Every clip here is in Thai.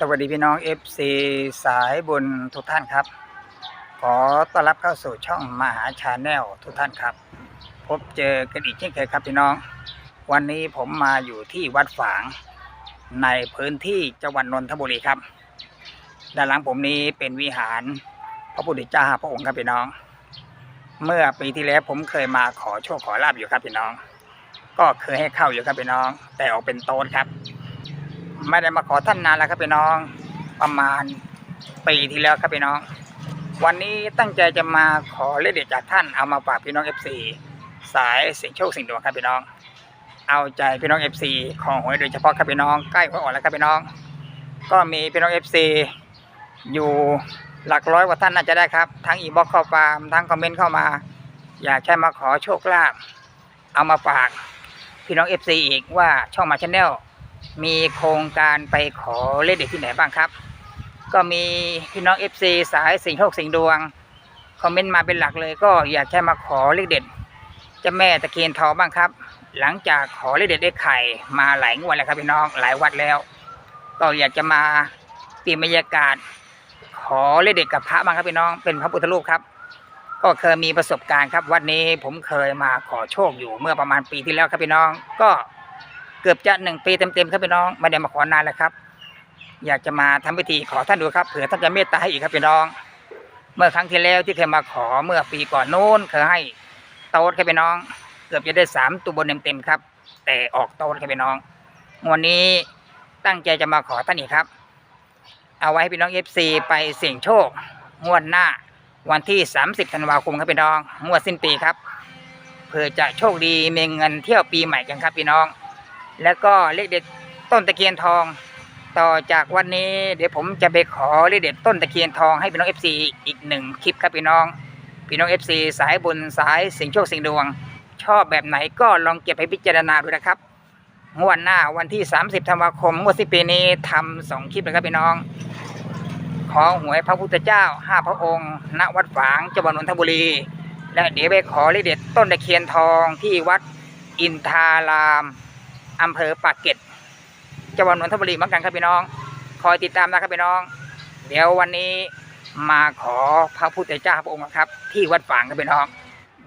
สวัสดีพี่น้อง FC สายบุญทุกท่านครับ ขอต้อนรับเข้าสู่ช่องมหาชาแนลทุกท่านครับ พบเจอกันอีกเช่นเคยครับพี่น้อง วันนี้ผมมาอยู่ที่วัดฝาง ในพื้นที่จังหวัดนนทบุรีครับ ด้านหลังผมนี้เป็นวิหารพระพุทธเจ้าพระองค์ครับพี่น้อง เมื่อปีที่แล้วผมเคยมาขอโชคขอลาบอยู่ครับพี่น้อง ก็เคยให้เข้าอยู่ครับพี่น้อง แต่ออกเป็นโต๊นครับ ไม่ได้มาขอท่านนานแล้วครับพี่น้องประมาณปีที่แล้วครับพี่น้อง วันนี้ตั้งใจจะมาขอเลขเด็ดจากท่านเอามาฝากพี่น้อง FC สายเสียงโชคสิ่งดวงครับพี่น้อง เอาใจพี่น้อง FC ของหวยโดยเฉพาะครับพี่น้องใกล้หวยออกแล้วครับพี่น้อง ก็มีพี่น้อง FC อยู่หลักร้อยกว่าท่านน่าจะได้ครับ ทั้งอีบ็อกข้อความทั้งคอมเมนต์เข้ามา อยากแค่มาขอโชคลาภเอามาฝากพี่น้อง FC อีกว่าช่องมาชแนล มีโครงการไปขอเลขเด็ดที่ไหนบ้างครับ ก็มีพี่น้อง FC สายสิงโชคสิงดวง คอมเมนต์มาเป็นหลักเลย ก็อยากแค่มาขอเลขเด็ดเจะแม่ตะเคียนทองบ้างครับ หลังจากขอเลขเด็ดได้ไข่มาหลายงวดแล้วครับพี่น้องหลายวัดแล้ว ก็อยากจะมาเปลี่ยนบรรยากาศ ขอเลขเด็ดกับพระบ้างครับพี่น้องเป็นพระพุทธรูปครับ ก็เคยมีประสบการณ์ครับ วัดนี้ผมเคยมาขอโชคอยู่เมื่อประมาณปีที่แล้วครับพี่น้องก็ กือบจะหนึ่งปีเต็มๆครับพี่น้องไม่ได้มาขอนานแล้วครับ อยากจะมาทำพิธีขอท่านดูครับเผื่อท่านจะเมตตาให้อีกครับพี่น้อง เมื่อครั้งที่แล้วที่เคยมาขอเมื่อปีก่อนนู้นเคยให้โต๊ดครับพี่น้อง เกือบจะได้สามตัวบนเต็มๆครับ แต่ออกโต๊ดครับพี่น้องวันนี้ตั้งใจจะมาขอท่านอีกครับ เอาไว้ให้พี่น้องเอฟซีไปเสี่ยงโชคงวดหน้าวันที่ 30ธันวาคมครับพี่น้องงวดสิ้นปีครับเพื่อจะโชคดีมีเงินเที่ยวปีใหม่กันครับพี่น้อง แล้วก็เลขเด็ดต้นตะเคียนทอง ต่อจากวันนี้ เดี๋ยวผมจะไปขอเลขเด็ดต้นตะเคียนทองให้พี่น้องเอฟซีอีกหนึ่งคลิปครับพี่น้อง พี่น้องเอฟซีสายบุญสายสิงโชคสิงดวง ชอบแบบไหนก็ลองเก็บไปพิจารณาดูนะครับงวดหน้าวันที่ 30ธันวาคมงวดสิปีนี้ทำสองคลิปเลยครับพี่น้อง ขอหวยพระพุทธเจ้าห้าพระองค์ ณวัดฝางจังหวัดนนทบุรี และเดี๋ยวไปขอเลขเด็ดต้นตะเคียนทองที่วัดอินทาราม อำเภอปากเกร็ดจังหวัดนนทบุรีเหมือนกันครับพี่น้อง คอยติดตามนะครับพี่น้อง เดี๋ยววันนี้มาขอพระพุทธเจ้าพระองค์นะครับ ที่วัดฝางครับพี่น้อง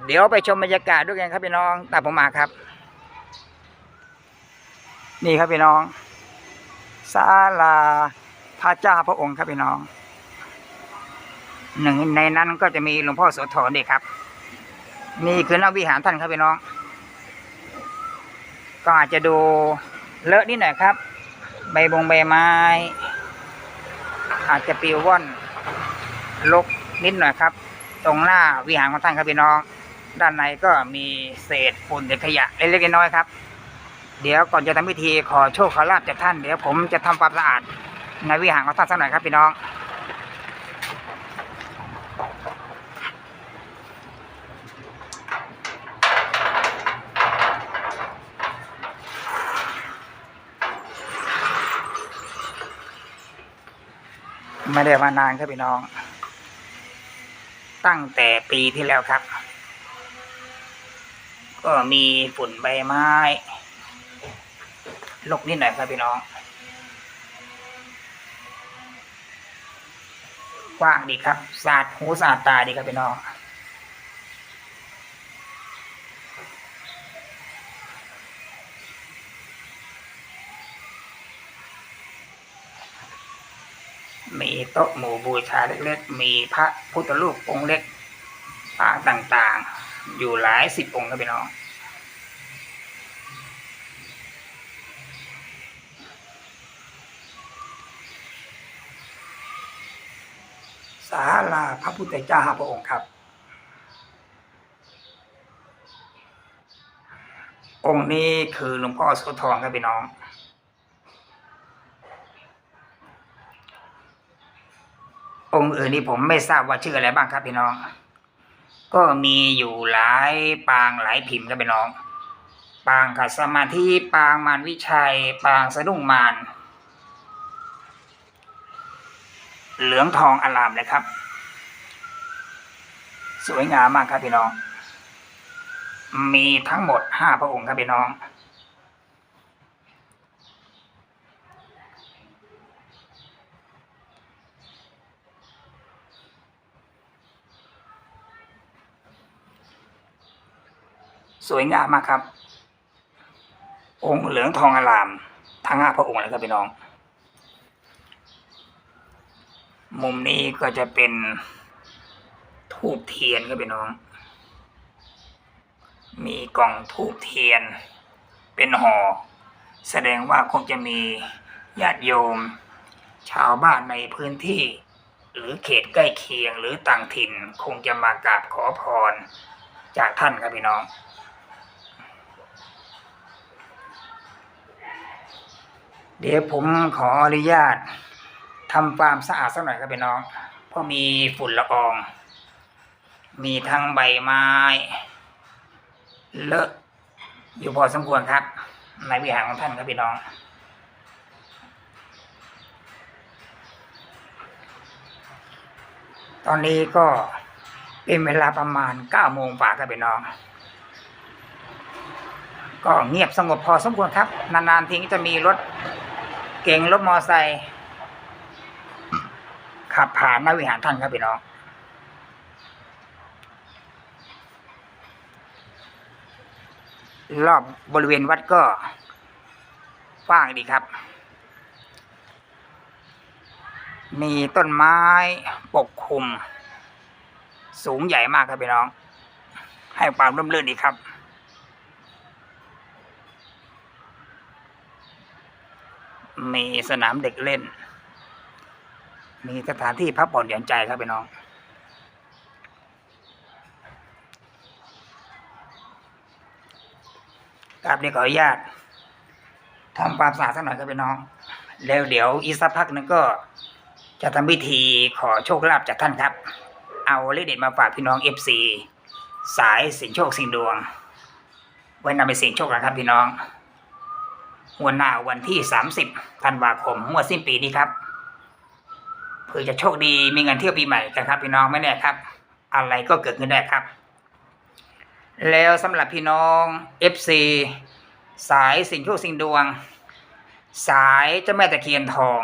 เดี๋ยวไปชมบรรยากาศด้วยกันครับพี่น้องตามผมมาครับ นี่ครับพี่น้องศาลาพระเจ้าพระองค์ครับพี่น้อง หนึ่งในนั้นก็จะมีหลวงพ่อโสธรด้วยครับ นี่คือนักวิหารท่านครับพี่น้อง ก็อาจจะดูเลอะนิดหน่อยครับ ใบบงใบไม้ อาจจะปิวว่อนลกนิดหน่อยครับ ตรงหน้าวิหารของท่านครับพี่น้อง ด้านในก็มีเศษฝุ่นเศษขยะเล็กๆน้อยๆครับ เดี๋ยวก่อนจะทำพิธีขอโชคขอลาบจากท่านเดี๋ยวผมจะทำความสะอาดในวิหารของท่านสักหน่อยครับพี่น้อง ไม่ได้มานานครับพี่น้อง ตั้งแต่ปีที่แล้วครับ ก็มีฝุ่นใบไม้ลกนิดหน่อยครับพี่น้อง กว้างดีครับสะอาดหูสะอาดตาดีครับพี่น้อง มีโต๊ะหมู่บูชาเล็กๆ มีพระพุทธรูปองค์เล็กปางต่างๆ อยู่หลายสิบองค์ครับพี่น้อง ศาลาพระพุทธเจ้าพระองค์ครับ องค์นี้คือหลวงพ่อโสธรครับพี่น้อง องค์อื่นนี่ผมไม่ทราบว่าชื่ออะไรบ้างครับพี่น้อง ก็มีอยู่หลายปางหลายพิมพ์ครับพี่น้อง ปางขัดสมาธิปางมารวิชัย ปางสะดุ้งมารเหลืองทองอลามเลยครับ สวยงามมากครับพี่น้อง มีทั้งหมดห้าพระองค์ครับพี่น้อง สวยงามมากครับ องค์เหลืองทองอลาม ทั้งห้าพระองค์เลยครับพี่น้อง มุมนี้ก็จะเป็นทูบเทียนครับพี่น้อง มีกล่องทูบเทียน เป็นห่อแสดงว่าคงจะมีญาติโยม ชาวบ้านในพื้นที่ หรือเขตใกล้เคียงหรือต่างถิ่น คงจะมากราบขอพร จากท่านครับพี่น้อง เดี๋ยวผมขออนุญาตทำความสะอาดสักหน่อยครับพี่น้อง เพราะมีฝุ่นละออง มีทั้งใบไม้เลอะอยู่พอสมควรครับ ในวิหารของท่านครับพี่น้อง ตอนนี้ก็เป็นเวลาประมาณเก้าโมงฝ่าครับพี่น้อง ก็เงียบสงบพอสมควรครับ นานๆทีก็จะมีรถ เก๋งรถมอไซค์ขับผ่านหน้าวิหารท่านครับพี่น้อง รอบบริเวณวัดก็กว้างดีครับ มีต้นไม้ปกคลุม สูงใหญ่มากครับพี่น้อง ให้ความร่มรื่นดีครับ มีสนามเด็กเล่น มีสถานที่พักผ่อนหย่อนใจครับพี่น้องกราบนี้ขออนุญาตทำความสะอาดสักหน่อยครับพี่น้อง แล้วเดี๋ยวอีกสักพักนึงก็จะทำพิธีขอโชคลาภจากท่านครับ เอาเลขเด็ดมาฝากพี่น้องเอฟซีสายสิงโชคสิงดวง ไว้นำไปเสี่ยงโชคนะครับพี่น้อง งวันหน้าวันที่สามสิบธันวาคมงวดสิ้นปีนี้ครับเพื่อจะโชคดีมีเงินเที่ยวปีใหม่กันครับ พี่น้องไม่แน่ครับ อะไรก็เกิดขึ้นได้ครับ แล้วสำหรับพี่น้อง FC สายสิงโชคสิงดวง สายเจ้าแม่ตะเคียนทอง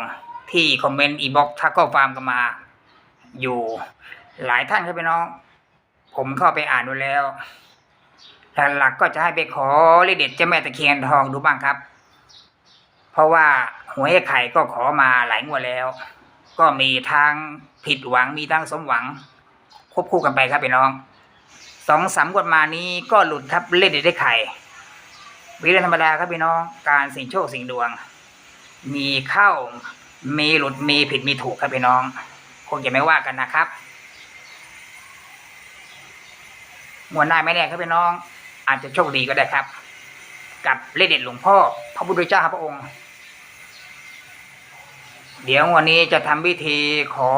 ที่คอมเมนต์อีบ็อกทักข้อความกันมา อยู่หลายท่านครับพี่น้อง ผมเข้าไปอ่านดูแล้วหลักๆก็จะให้ไปขอเลขเด็ดเจ้าแม่ตะเคียนทองดูบ้างครับ เพราะว่าหวยไข่ก็ขอมาหลายงวดแล้ว ก็มีทางผิดหวังมีทางสมหวัง ควบคู่กันไปครับพี่น้องสองสามกฎมานี้ก็หลุดครับเล่นได้ไข่วิธีธรรมดาครับพี่น้องการเสิ่งโชคเสิ่งดวง มีเข้ามีหลุดมีผิดมีถูกครับพี่น้อง คงจะไม่ว่ากันนะครับมวนหน้าไม่แน่ครับพี่น้อง อาจจะโชคดีก็ได้ครับ กับเลขเด็ดหลวงพ่อพระพุทธเจ้าพระองค์ เดี๋ยววันนี้จะทำพิธีขอ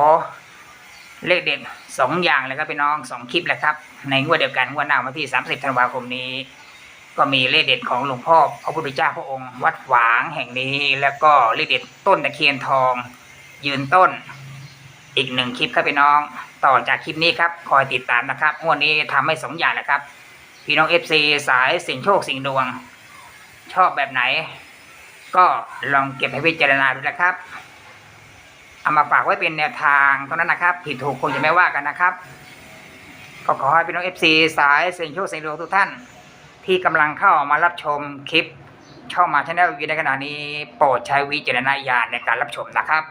เลขเด็ดสองอย่างเลยครับพี่น้องสองคลิปแหละครับ ในงวดเดียวกันงวดหน้าวันที่ 30ธันวาคมนี้ ก็มีเลขเด็ดของหลวงพ่อพระพุทธเจ้าพระองค์ วัดหวางแห่งนี้ แล้วก็เลขเด็ดต้นตะเคียนทอง ยืนต้น อีกหนึ่งคลิปครับพี่น้อง ต่อจากคลิปนี้ครับคอยติดตามนะครับงวดนี้ทำให้สองอย่างแหละครับ พี่น้องเอฟซีสายสิ่งโชคสิ่งดวง ชอบแบบไหน ก็ลองเก็บให้พิจารณาดูนะครับ เอามาฝากไว้เป็นแนวทางเท่านั้นนะครับ ผิดถูกคงจะไม่ว่ากันนะครับก็ขอให้พี่น้องเอฟซีสายเซนโชคเซนดวงทุกท่าน ที่กำลังเข้ามารับชมคลิปช่องมาชแนลอยู่ในขณะนี้ โปรดใช้วิจารณญาณในการรับชมนะครับ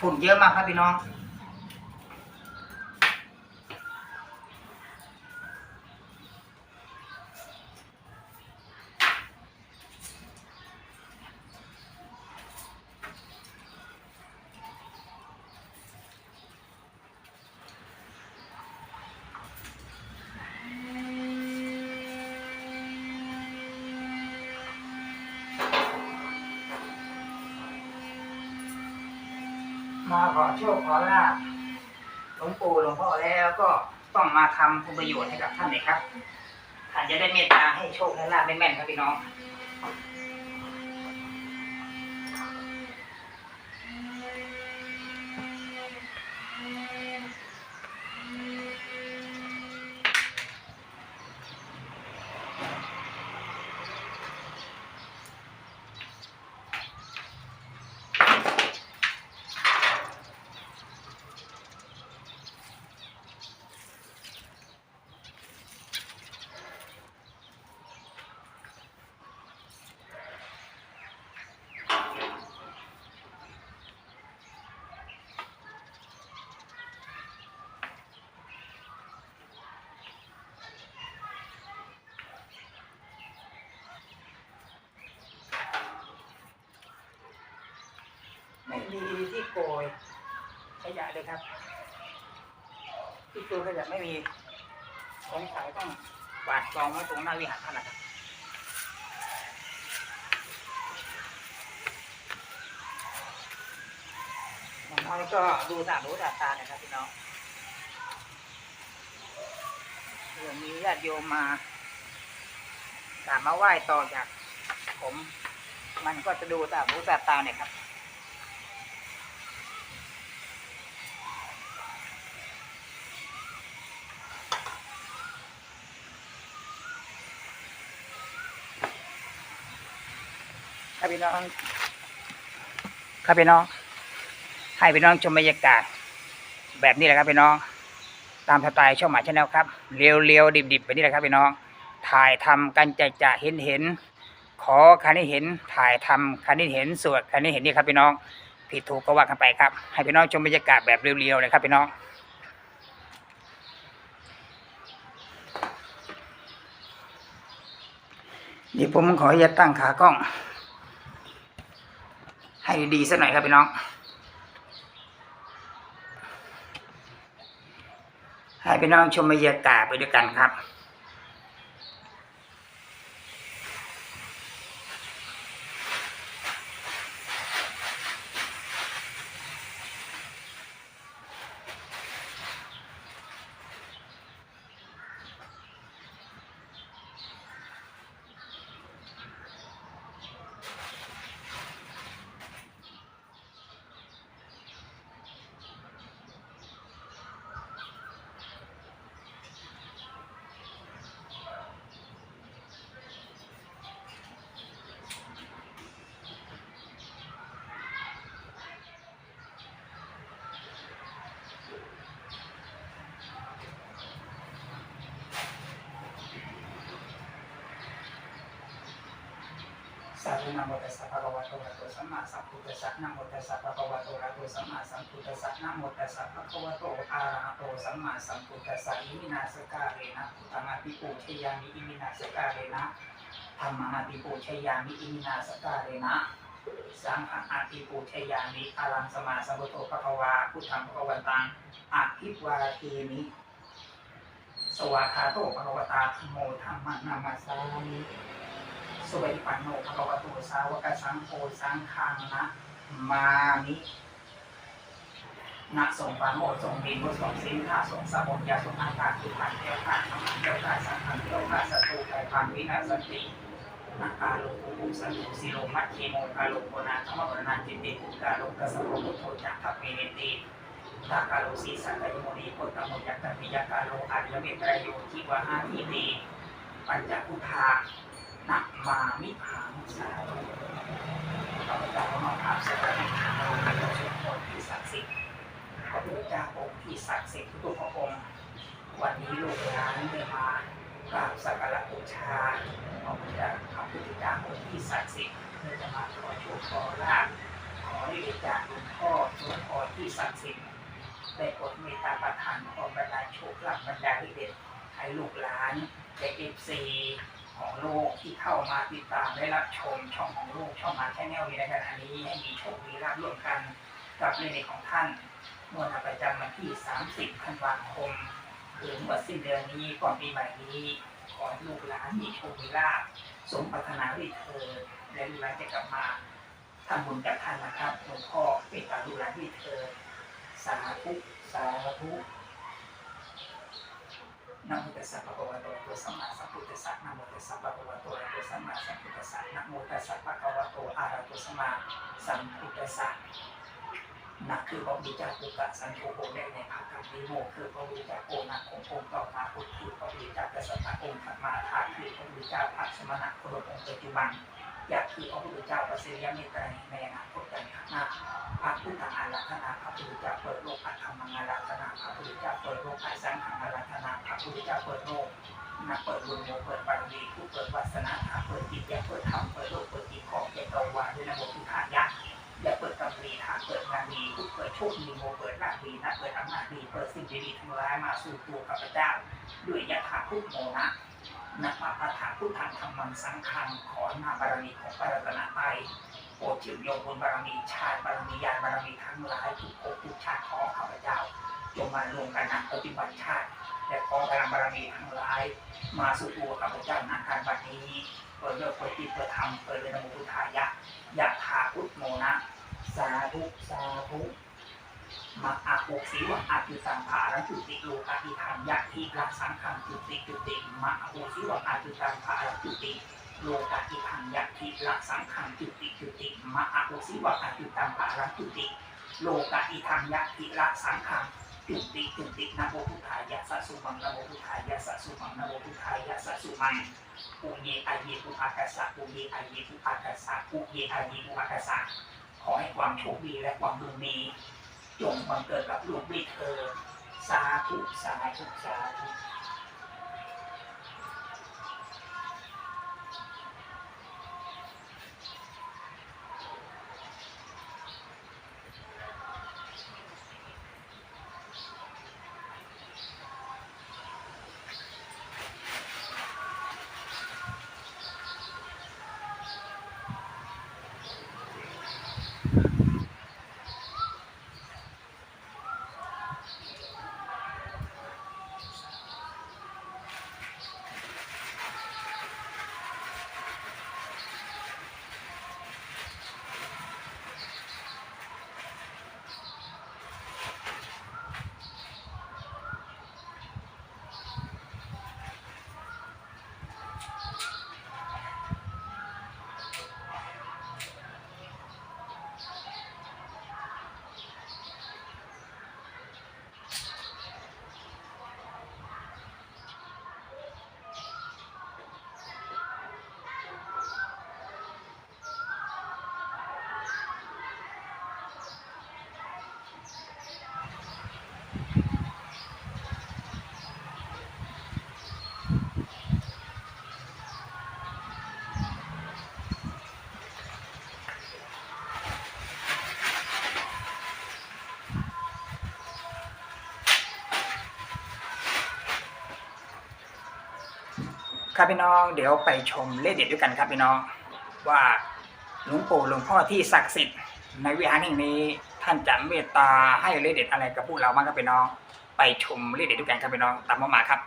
ฝุ่นเยอะมากครับพี่น้อง โชคขอลาบหลวงปู่หลวงพ่อแล้วก็ต้องมาทำคุณประโยชน์ให้กับท่านเลยครับ ท่านจะได้เมตตาให้โชคและลาบแม่นครับพี่น้อง ไม่มีที่โกยขยะเลยครับ ที่โกยขยะไม่มีสงสัยต้องกวาดกองไว้ตรงหน้าวิหารท่านนะครับอย่างน้อยก็ดูตาหูตาตานะครับพี่น้องเรื่องมีญาติโยมมากราบมาไหว้ต่อจากผม มันก็จะดูตาหูตาตาเนี่ยครับ พี่น้องครับพี่น้องให้พี่น้องชมบรรยากาศ แบบนี้แหละครับพี่น้อง ตามสไตล์ช่องหมาชาแนลครับเรียวๆดิบๆแบบนี้แหละครับพี่น้อง ถ่ายทำกันจะจะเห็นเห็นๆขอคันนี้เห็น ถ่ายทำคันนี้เห็นสวดคันนี้เห็นนี่ครับพี่น้องผิดถูกก็ว่ากันไปครับ ให้พี่น้องชมบรรยากาศแบบเรียวๆเลยครับพี่น้องเดี๋ยวผมขอจะตั้งขากล้อง ให้ดีสักหน่อยครับพี่น้อง ให้พี่น้องชมบรรยากาศไปด้วยกันครับ สัพพะนะโมตัสสะภะคะวะโตอะระหะโตสัมมาสัมพุทธัสสะนะโมตัสสะภะคะวะโตอะระหะโตสัมมาสัมพุทธัสสะนะโมตัสสะภะคะวะโตอะระหะโตสัมมาสัมพุทธัสสะอิมินาสกาเรนะพุทธังอภิปูชยามิอิมินาสกาเรนะธรรมังอภิปูชยามิอิมินาสกาเรนะสังฆังอภิปูชยามิอารังสมาสัมพุทโธภะคะวาพุทธังภะคะวันตังอภิวาเทมิสวากขาโตภะคะวตาธโมธัมมังนามาสามิ สุปฏิปันโนภะควะโตสาวกสังโฆสังฆังนะมามินะส่งปาโมส่งบินบส่งสินค้าสงสมุนยาสงอากาศทุกผ่านเดียวผ่านน้ำมันเดียวผ่านสังขังเดียวผ่านศัตรูไก่ผ่านวินาศสตินักการลงภูมิสันตุสิโลมัคเคโมกาลงโกนาธรรมปรณาจิตติกาลงกสัพพพุทโธจักขเมเนติตากาโลสีสักยโมนีโคตโมจักขปิยกาโลอาริยเมตรโยทิวหาทีเนปัญจพุทธา มามิพังสาธุข้าพเจ้ามาภาพสถานทางพระเจ้าชุมพลที่ศักดิ์สิทธิ์พระพุทธเจ้าองค์ที่ศักดิ์สิทธิ์ทุกพระองค์ วันนี้ลูกหลานได้มากราบสักการะบูชาพระพุทธเจ้าพระพุทธเจ้าองค์ที่ศักดิ์สิทธิ์เพื่อจะมาขอโชคขอลาภขอได้จากหลวงพ่อสวดพรที่ศักดิ์สิทธิ์ได้โปรดเมตตาประทานขอบรรดาโชคลาภบรรดาทธิ์เดชให้ลูกหลานและเอฟซี ของโลกที่เข้ามาติดตามได้รับชมช่องของโลกช่องมาแชนแนลนี้ในขณะนี้ให้มีโชคมีลาภร่วมกันกับเลขของท่านงวดประจำวันที่ 30ธันวาคมถึงวันสิ้นเดือนนี้ก่อนปีใหม่นี้ขอให้ลูกหลานมีโชคมีลาภสมปรารถนาวิเธอและลูกหลานจะกลับมาทำบุญกับท่านนะครับหลวงพ่อเป็นตาลูกหลานวิเธอสาธุสาธุ นะโมตัสสะภะคะวะโตอะระหะโตสัมมาสัมพุทธัสสะนะโมตัสสะภะคะวะโตอะระหะโตสัมมาสัมพุทธัสสะนะโมตัสสะภะคะวะโตอะระหะโตสัมมาสัมพุทธัสสะนะคือพระพุทธเจ้าปุกะสันโฆโอได้ในภาคกรรมนิโมคือพระพุทธเจ้าโอนะองค์องค์ต่อมาพุทธคือพระพุทธเจ้ากษัตริย์องค์ถัดมาทาคือพระพุทธเจ้าพระสมณะโคดมองค์ปัจจุบันอยากคือพระพุทธเจ้าประเสริฐมิตรในอนาคตในข้างหน้าพระพุทธอาราธนาพระพุทธเจ้าเปิดโลกพระธรรมังอาราธนาพระพุทธเจ้าเปิดโลกพระสังฆังอาราธนา พุทธเจ้าเปิดโลกนักเปิดบุญโมเปิดบารมีผู้เปิดวาสนาเปิดจิตอย่าเปิดธรรมเปิดโลกเปิดจิตของเปิดตวาด้วยนะโมพุทธายะอย่าเปิดกำลีทางเปิดงานดีผู้เปิดโชคดีโมเปิดลาภดีนักเปิดอำนาจดีเปิดสิ่งดีๆทั้งหลายมาสู่ตัวข้าพเจ้าด้วยยะถาพุทโมนะนะมาปะถาพุทธังธรรมังสังฆังขอหน้าบารมีของพระรัตนตรัยโปรดชื่นโยงบุญบารมีชาติบารมีญาณบารมีทั้งหลายทุกภพทุกชาติของข้าพเจ้าจงมารวมกันนักปฏิบัติชาติ และขอพลังบารมีทั้งหลาย มาสู่ตัวข้าพเจ้าณการบัดนี้เปิดเลิกเปิดจิตเปิดธรรมเปิดเรนโมพุทธายะยะถาพุทโมนะสาธุสาธุมาอาโปกสีวะอาจุตังภารังจุติโลกาทิทังยะทิรักสังขังจุติจุติมาอาโปกสีวะอาจุตังภารังจุติโลกาทิพังยักทิละสังขังจุติจุติมะอะโอสิวะอาจุตังปะรังจุติโลกาทิทังยักทิละสังขัง ตุติตุตินะโมพุทธายะสัสสุมังนะโมพุทธายะสัสสุมังนะโมพุทธายะสัสสุมังปุเยอาเยปุอากาศะปุเยอาเยปุอากาศะปุเยอาเยปุอากาศะขอให้ความโชคดีและความดวงดีจงบังเกิดกับลูกด้วยเธอสาธุสาธุสาธุ ครับพี่น้องเดี๋ยวไปชมเลขเด็ดด้วยกันครับพี่น้อง ว่าหลวงปู่หลวงพ่อที่ศักดิ์สิทธิ์ในวิหารแห่งนี้ ท่านจะเมตตาให้เลขเด็ดอะไรกับพวกเราบ้างครับพี่น้อง ไปชมเลขเด็ดด้วยกันครับพี่น้องตามมามาครับ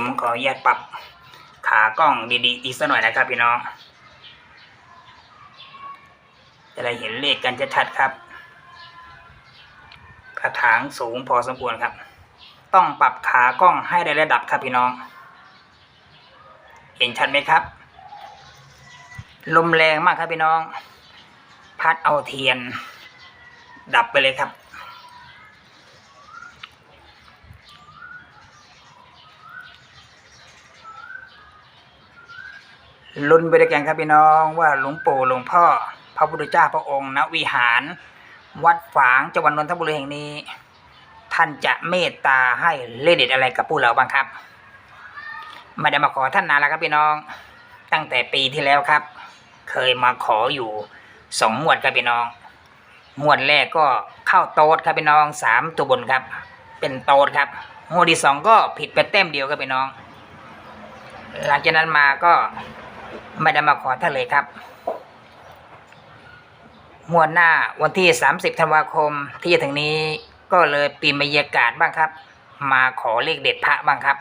ผมขออนุญาตปรับขากล้องดีๆอีกสักหน่อยนะครับพี่น้อง จะได้เห็นเลขกันชัดๆครับ กระถางสูงพอสมควรครับ ต้องปรับขากล้องให้ได้ระดับครับพี่น้อง เห็นชัดไหมครับ ลมแรงมากครับพี่น้อง พัดเอาเทียน ดับไปเลยครับ ลุ้นไปด้วยกันครับพี่น้องว่าหลวงปู่หลวงพ่อ พระพุทธเจ้าพระองค์ณวิหาร วัดฝางจังหวัดนนทบุรีแห่งนี้ ท่านจะเมตตาให้เลขเด็ดอะไรกับพวกเราบ้างครับไม่ได้มาขอท่านนานแล้วครับพี่น้อง ตั้งแต่ปีที่แล้วครับ เคยมาขออยู่สองงวดครับพี่น้องงวดแรกก็เข้าโต๊ดครับพี่น้องสามตัวบนครับ เป็นโต๊ดครับงวดที่สองก็ผิดไปแต้มเดียวครับพี่น้อง หลังจากนั้นมาก็ ไม่ได้มาขอท่านเลยครับงวดหน้าวันที่ 30ธันวาคมที่จะถึงนี้ก็เลยปลี่ยนบรรยากาศบ้างครับ มาขอเลขเด็ดพระบ้างครับ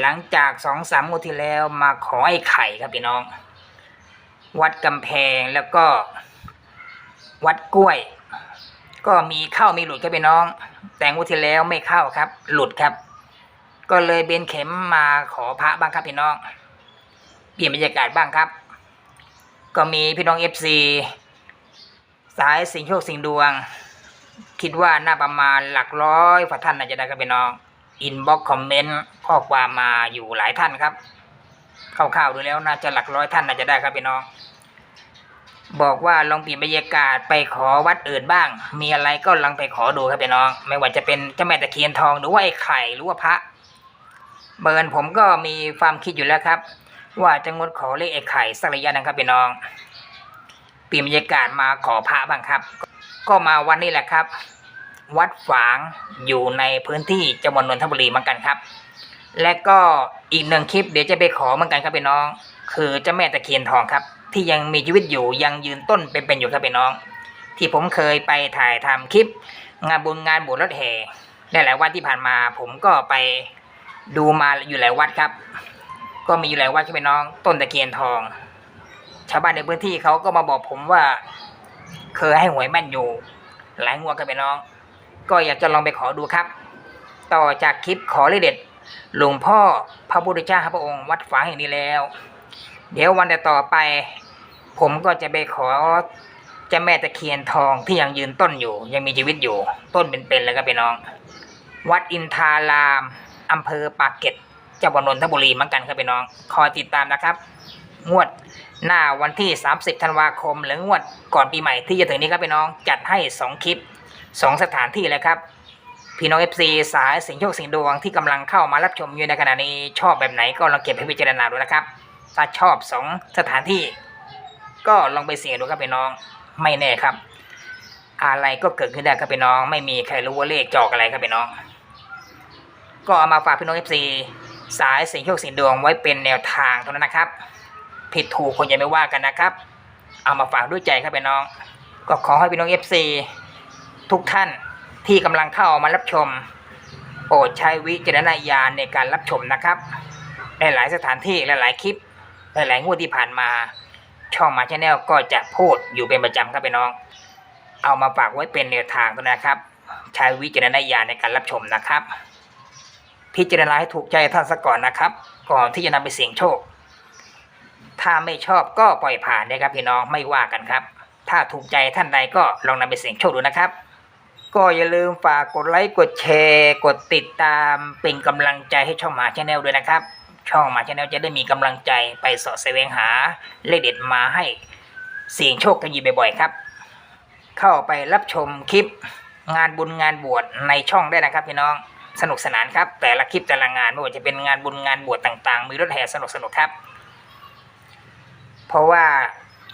หลังจากสองสามงวดที่แล้วมาขอไอ้ไข่ครับพี่น้อง วัดกำแพงแล้วก็ วัดกล้วย ก็มีเข้ามีหลุดครับพี่น้อง แต่งวดที่แล้วไม่เข้าครับ หลุดครับ ก็เลยเบนเข็มมาขอพระบ้างครับพี่น้อง ลี่ยนบรรยากาศบ้างครับ ก็มีพี่น้องเอฟซีสายสิงโชคสิงดวง คิดว่าน่าประมาณหลักร้อยกว่าท่านน่าจะได้ครับพี่น้องอินบ็อกคอมเมนต์ข้อความมาอยู่หลายท่านครับคร่าวๆดูแล้วน่าจะหลักร้อยท่านน่าจะได้ครับพี่น้อง บอกว่าลองเปลี่ยนบรรยากาศไปขอวัดอื่นบ้าง มีอะไรก็ลองไปขอดูครับพี่น้อง ไม่ว่าจะเป็นเจ้าแม่ตะเคียนทองหรือว่าไอ้ไข่หรือว่าพระ เบิร์นผมก็มีความคิดอยู่แล้วครับ ว่าจะงดขอเลขไอ้ไข่สักระยะหนะครับพี่น้องปีบรรยากาศมาขอพระบ้างครับ ก็มาวันนี้แหละครับ วัดฝางอยู่ในพื้นที่จังหวัดนนทบุรีเหมือนกันครับ และก็อีกหนึ่งคลิปเดี๋ยวจะไปขอเหมือนกันครับพี่น้อง คือเจ้าแม่ตะเคียนทองครับ ที่ยังมีชีวิตอยู่ยังยืนต้นเป็นๆอยู่ครับพี่น้อง ที่ผมเคยไปถ่ายทำคลิป งานบุญงานบวชรถแห่หลายๆวันที่ผ่านมา ผมก็ไปดูมาอยู่หลายวัดครับ ก็มีอยู่หลายวัดครับพี่น้องต้นตะเคียนทอง ชาวบ้านในพื้นที่เขาก็มาบอกผมว่า เคยให้หวยแม่นอยู่ หลายงวดครับพี่น้อง ก็อยากจะลองไปขอดูครับ ต่อจากคลิปขอเลขเด็ด หลวงพ่อพระพุทธเจ้าพระองค์วัดฝางแห่งนี้แล้ว เดี๋ยววันต่อไป ผมก็จะไปขอเจ้าแม่ตะเคียนทองที่ยังยืนต้นอยู่ ยังมีชีวิตอยู่ ต้นเป็นๆเลยครับพี่น้อง วัดอินทารามอำเภอปากเกร็ด จังหวัดนนทบุรีเหมือนกันครับพี่น้อง คอยติดตามนะครับ งวดหน้าวันที่ 30 ธันวาคม หรืองวดก่อนปีใหม่ที่จะถึงนี้ครับพี่น้องจัดให้ 2 คลิป 2 สถานที่เลยครับ พี่น้องเอฟซีสายสิงโชคสิงดวงที่กำลังเข้ามารับชมอยู่ในขณะนี้ชอบแบบไหนก็ลองเก็บให้พิจารณาดูนะครับ ถ้าชอบ 2 สถานที่ ก็ลองไปเสี่ยงดูครับพี่น้องไม่แน่ครับ อะไรก็เกิดขึ้นได้ครับพี่น้อง ไม่มีใครรู้ว่าเลขจอกอะไรครับพี่น้อง ก็เอามาฝากพี่น้องเอฟซี สายสิงโชคสิงดวงไว้เป็นแนวทางเท่านั้นนะครับ ผิดถูกคนอย่าไม่ว่ากันนะครับ เอามาฝากด้วยใจครับพี่น้อง ก็ขอให้พี่น้องเอฟซีทุกท่านที่กำลังเข้ามารับชมโปรดใช้วิจารณญาณในการรับชมนะครับหลายๆสถานที่หลายๆคลิปหลายๆงวดที่ผ่านมา ช่องมาชาแนลก็จะพูดอยู่เป็นประจำครับพี่น้อง เอามาฝากไว้เป็นแนวทางตัวนะครับ ใช้วิจารณญาณในการรับชมนะครับ พิจารณาให้ถูกใจท่านซะก่อนนะครับ ก่อนที่จะนำไปเสี่ยงโชค ถ้าไม่ชอบก็ปล่อยผ่านนะครับพี่น้องไม่ว่ากันครับ ถ้าถูกใจท่านใดก็ลองนำไปเสี่ยงโชคดูนะครับ ก็อย่าลืมฝากกดไลค์กดแชร์ กดติดตามเป็นกำลังใจให้ช่องหมาชาแนลด้วยนะครับ ช่องหมาชาแนลจะได้มีกำลังใจไปเสาะแสวงหาเลขเด็ดมาให้เสี่ยงโชคกันอยู่บ่อยๆครับ เข้าไปรับชมคลิปงานบุญงานบวชในช่องได้นะครับพี่น้อง สนุกสนานครับ แต่ละคลิปแต่ละงานไม่ว่าจะเป็นงานบุญงานบวชต่างๆ มีรถแห่สนุกๆครับ เพราะว่า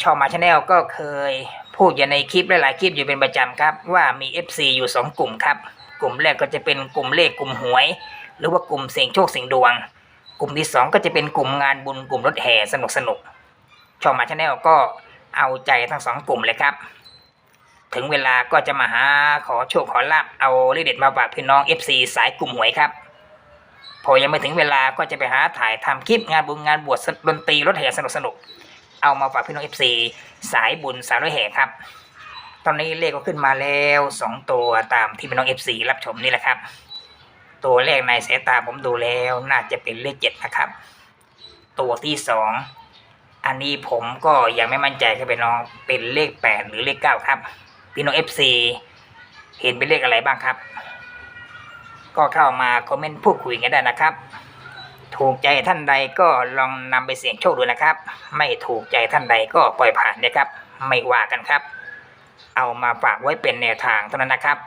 ช่องมาชาแนลก็เคยพูดอยู่ในคลิปหลายๆคลิปอยู่เป็นประจำครับ ว่ามี FC อยู่สองกลุ่มครับ กลุ่มแรกก็จะเป็นกลุ่มเลขกลุ่มหวย หรือว่ากลุ่มเสี่ยงโชคเสี่ยงดวง กลุ่มที่สองก็จะเป็นกลุ่มงานบุญกลุ่มรถแห่สนุกสนุกๆช่องมาชาแนลก็เอาใจทั้งสองกลุ่มเลยครับ ถึงเวลาก็จะมาหาขอโชคขอลาบเอาเลขเด็ดมาฝากพี่น้อง FC สายกลุ่มหวยครับ พอยังไม่ถึงเวลาก็จะไปหาถ่ายทำคลิปงานบุญงานบวชดนตรีรถแห่สนุกสนุกๆเอามาฝากพี่น้อง FC สายบุญสายรถแห่ครับ ตอนนี้เลขก็ขึ้นมาแล้วสองตัวตามที่พี่น้อง FC รับชมนี่แหละครับ ตัวแรกในสายตาผมดูแล้วน่าจะเป็นเลขเจ็ดนะครับ ตัวที่สองอันนี้ผมก็ยังไม่มั่นใจครับพี่น้องเป็นเลขแปดหรือเลขเก้าครับ พี่น้อง FC เห็นเป็นเลขอะไรบ้างครับ ก็เข้ามาคอมเมนต์พูดคุยกันได้นะครับ ถูกใจท่านใดก็ลองนำไปเสี่ยงโชคดูนะครับ ไม่ถูกใจท่านใดก็ปล่อยผ่านนะครับ ไม่ว่ากันครับ เอามาฝากไว้เป็นแนวทางเท่านั้นนะครับ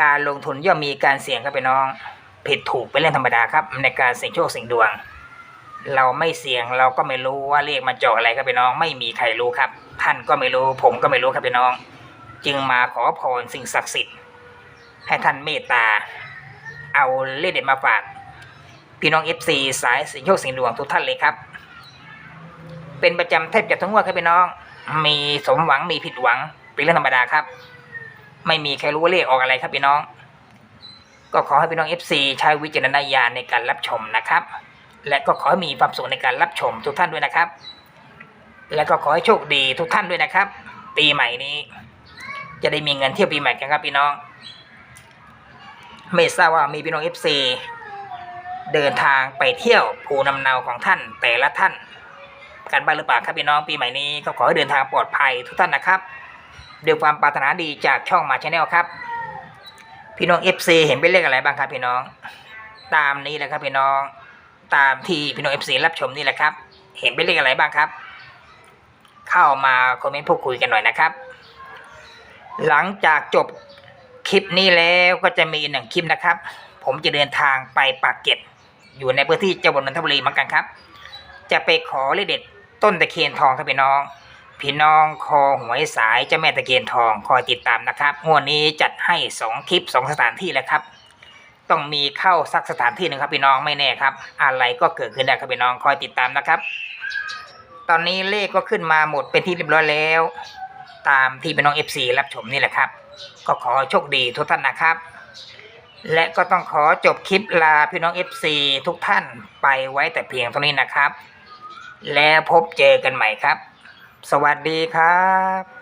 การลงทุนย่อมมีการเสี่ยงครับพี่น้องผิดถูกเป็นเรื่องธรรมดาครับ ในการเสี่ยงโชคเสี่ยงดวง เราไม่เสี่ยงเราก็ไม่รู้ว่าเลขมันจะออกอะไรครับพี่น้องไม่มีใครรู้ครับ ท่านก็ไม่รู้ ผมก็ไม่รู้ครับพี่น้อง จึงมาขอพรสิ่งศักดิ์สิทธิ์ ให้ท่านเมตตา เอาเลขเด็ดมาฝาก พี่น้องเอฟซีสายสิงโชคสิงห์ดวงทุกท่านเลยครับ เป็นประจำแทบจะทั้งวันครับพี่น้อง มีสมหวังมีผิดหวังเป็นเรื่องธรรมดาครับ ไม่มีใครรู้ว่าเลขออกอะไรครับพี่น้อง ก็ขอให้พี่น้อง FC ใช้วิจารณญาณในการรับชมนะครับ และก็ขอให้มีความสุขในการรับชมทุกท่านด้วยนะครับ และก็ขอให้โชคดีทุกท่านด้วยนะครับ ปีใหม่นี้ จะได้มีเงินเที่ยวปีใหม่กันครับพี่น้อง ไม่ทราบว่ามีพี่น้อง FC เดินทางไปเที่ยวภูนำเนาของท่านแต่ละท่าน กันบ้างหรือเปล่าครับพี่น้องปีใหม่นี้ก็ขอให้เดินทางปลอดภัยทุกท่านนะครับด้วยความปรารถนาดีจากช่องมาชาแนลครับ พี่น้อง FC เห็นเป็นเลขอะไรบ้างครับพี่น้อง ตามนี้แหละครับพี่น้องตามที่พี่น้อง FC รับชมนี่แหละครับ เห็นเป็นเลขอะไรบ้างครับ เข้ามาคอมเมนต์พูดคุยกันหน่อยนะครับ หลังจากจบคลิปนี้แล้วก็จะมีหนึ่งคลิปนะครับ ผมจะเดินทางไปปากเกร็ดอยู่ในพื้นที่จังหวัดนนทบุรีเหมือนกันครับ จะไปขอเลขเด็ดต้นตะเคียนทองครับพี่น้องพี่น้องคอหวยสายเจ้าแม่ตะเคียนทองคอยติดตามนะครับงวดนี้จัดให้สองคลิปสองสถานที่แล้วครับ ต้องมีเข้าสักสถานที่หนึ่งครับพี่น้องไม่แน่ครับ อะไรก็เกิดขึ้นได้ครับพี่น้องคอยติดตามนะครับ ตอนนี้เลขก็ขึ้นมาหมดเป็นที่เรียบร้อยแล้ว ตามที่พี่น้อง FC รับชมนี่แหละครับ ก็ขอโชคดีทุกท่านนะครับ และก็ต้องขอจบคลิปลาพี่น้อง FC ทุกท่านไปไว้แต่เพียงเท่านี้นะครับ แล้วพบเจอกันใหม่ครับ สวัสดีครับ